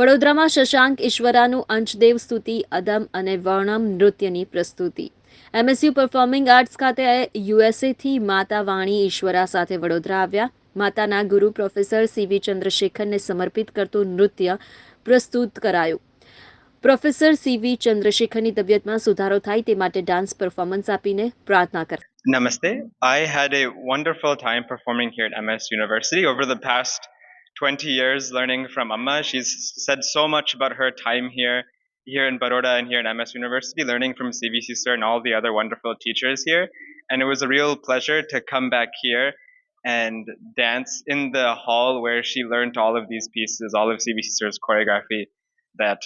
વડોદરામાં શશાંક ઈશ્વરાનું અંશદેવ સ્તુતિ, અદમ અને વર્ણમ નૃત્યની પ્રસ્તુતિ. એમએસયુ પરફોર્મિંગ આર્ટ્સ ખાતે યુએસએથી માતા વાણી ઈશ્વરા સાથે વડોદરા આવ્યા. માતાના ગુરુ પ્રોફેસર સીવી ચંદ્રશેખરને સમર્પિત કરતું નૃત્ય પ્રસ્તુત કરાયું. પ્રોફેસર સીવી ચંદ્રશેખરની તબિયતમાં સુધારો થાય તે માટે ડાન્સ પરફોર્મન્સ આપીને પ્રાર્થના કર Namaste. I had a wonderful time performing here at MS University. Over the past 20 years learning from Amma. She's said so much about her time here, here in Baroda and here at MS University, learning from CVC Sir and all the other wonderful teachers here. And it was a real pleasure to come back here and dance in the hall where she learned all of these pieces, all of CVC Sir's choreography that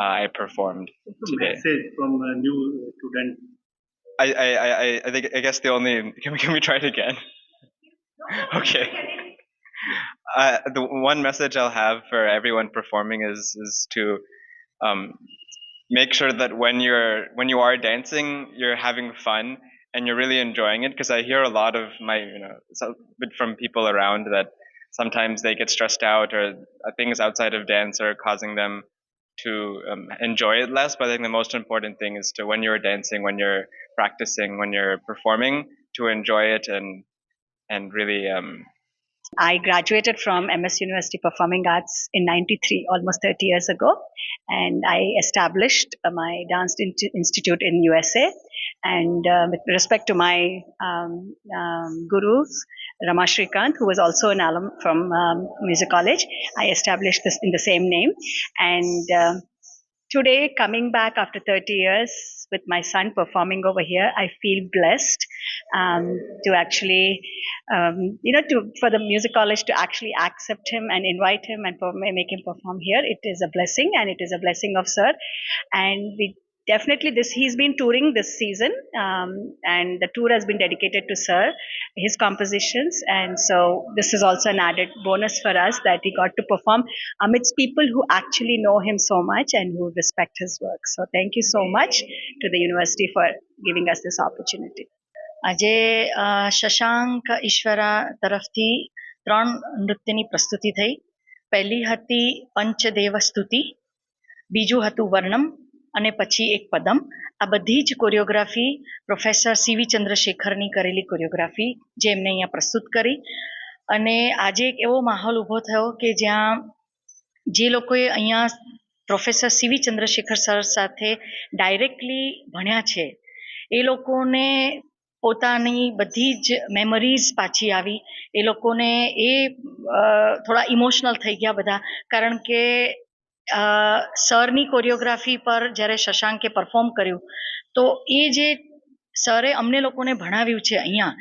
uh, I performed What's the today. message from a new student? I, I, I, I- I think I guess the only can we can we try it again? okay. The one message I'll have for everyone performing is is to um, make sure that when you're when you are dancing, you're having fun and you're really enjoying it. Because I hear a lot of my you know from people around that sometimes they get stressed out or things outside of dance are causing them to um, enjoy it less. But I think the most important thing is to when you're dancing, when you're practicing, when you're performing, to enjoy it and and really um, I graduated from MS University Performing Arts in 93, almost 30 years ago. And I established uh, my dance in- institute in USA. And uh, with respect to my um, um, gurus, Rama Shrikant, who was also an alum from um, music college, I established this in the same name. And uh, today, coming back after 30 years with my son performing over here, I feel blessed um, to actually um, you know, to for the music college to actually accept him and invite him and make him perform here, it is a blessing, and it is a blessing of Sir. And we definitely this he's been touring this season, um, and the tour has been dedicated to Sir, his compositions, and so this is also an added bonus for us that he got to perform amidst people who actually know him so much and who respect his work. So thank you so much to the university for giving us this opportunity. આજે શશાંક ઈશ્વરા તરફથી ત્રણ નૃત્યની પ્રસ્તુતિ થઈ પહેલી હતી પંચદેવ સ્તુતિ બીજું હતું વર્ણમ અને પછી એક પદમ આ બધી જ કોરિયોગ્રાફી પ્રોફેસર સીવી ચંદ્રશેખરની કરેલી કોરિયોગ્રાફી જે એમને અહીંયા પ્રસ્તુત કરી અને આજે એક એવો માહોલ ઊભો થયો કે જ્યાં જે લોકોએ અહીંયા પ્રોફેસર સીવી ચંદ્રશેખર સર સાથે ડાયરેક્ટલી ભણ્યા છે, એ લોકોને પોતાની બધી જ મેમરીઝ પાછી આવી. એ લોકોને એ થોડા ઇમોશનલ થઈ ગયા બધા. કારણ કે સરની કોરિયોગ્રાફી પર જ્યારે શશાંકે પરફોર્મ કર્યું, તો એ જે સરે અમને લોકોને ભણાવ્યું છે અહીંયા,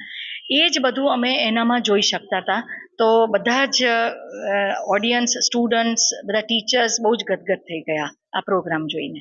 એ જ બધું અમે એનામાં જોઈ શકતા હતા. તો બધા જ ઓડિયન્સ સ્ટુડન્ટ્સ બધા ટીચર્સ બહુ જ ગદગદ થઈ ગયા આ પ્રોગ્રામ જોઈને.